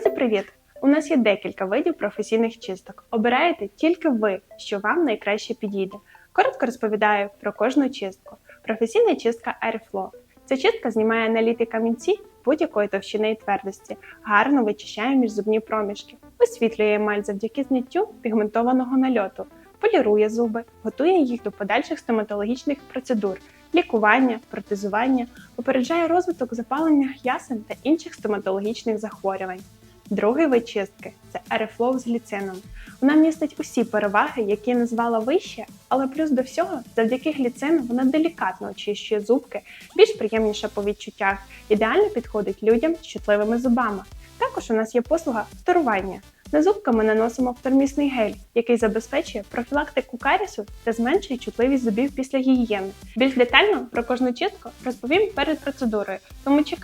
Друзі, привіт! У нас є декілька видів професійних чисток. Обираєте тільки ви, що вам найкраще підійде. Коротко розповідаю про кожну чистку. Професійна чистка Airflow. Ця чистка знімає наліти камінці будь-якої товщини і твердості, гарно вичищає міжзубні проміжки, висвітлює емаль завдяки зняттю пігментованого нальоту, полірує зуби, готує їх до подальших стоматологічних процедур, лікування, протезування, попереджає розвиток запалення ясен та інших стоматологічних захворювань. Другий вид чистки це Airflow з гліцином. Вона містить усі переваги, які я назвала вище, але плюс до всього, завдяки гліцину вона делікатно очищує зубки, більш приємніша по відчуттях, ідеально підходить людям з чутливими зубами. Також у нас є послуга вторування. На зубка ми наносимо втормісний гель, який забезпечує профілактику карісу та зменшує чутливість зубів після гігієни. Більш детально про кожну чистку розповім перед процедурою, тому чекаю